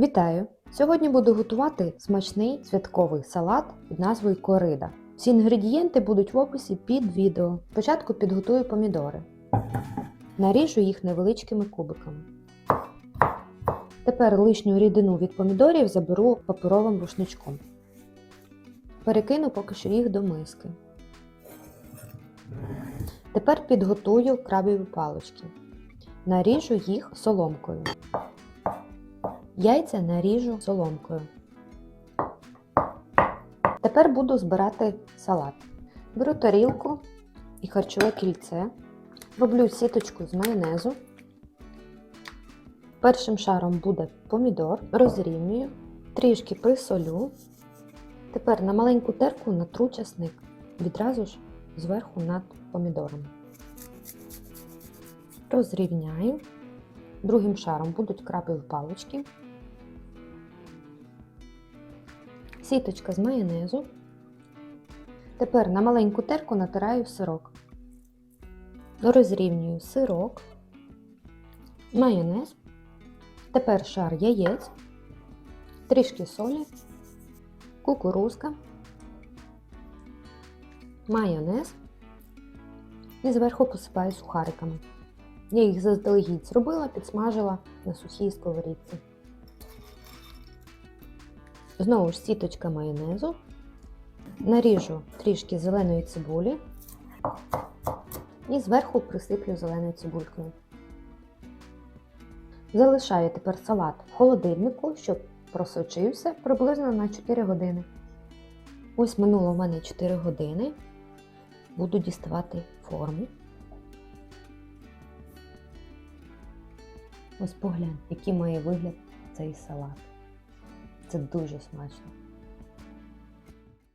Вітаю! Сьогодні буду готувати смачний святковий салат під назвою Корида. Всі інгредієнти будуть в описі під відео. Спочатку підготую помідори. Наріжу їх невеличкими кубиками. Тепер лишню рідину від помідорів заберу паперовим рушничком. Перекину поки що їх до миски. Тепер підготую крабові палички. Наріжу їх соломкою. Яйця наріжу соломкою. Тепер буду збирати салат. Беру тарілку і харчове кільце. Роблю сіточку з майонезу. Першим шаром буде помідор, розрівнюю, трішки присолю. Тепер на маленьку терку натру часник. Відразу ж зверху над помідорами. Розрівняю. Другим шаром будуть крабові палички. Сіточка з майонезу. Тепер на маленьку терку натираю сирок. Розрівнюю сирок, майонез. Тепер шар яєць, трішки солі, кукурузка, майонез і зверху посипаю сухариками. Я їх заздалегідь зробила, підсмажила на сухій сковорідці. Знову ж сіточка майонезу. Наріжу трішки зеленої цибулі і зверху присиплю зеленою цибулькою. Залишаю тепер салат в холодильнику, щоб просочився приблизно на 4 години. Ось минуло в мене 4 години. Буду діставати форму. Ось поглянь, який має вигляд цей салат. Це дуже смачно.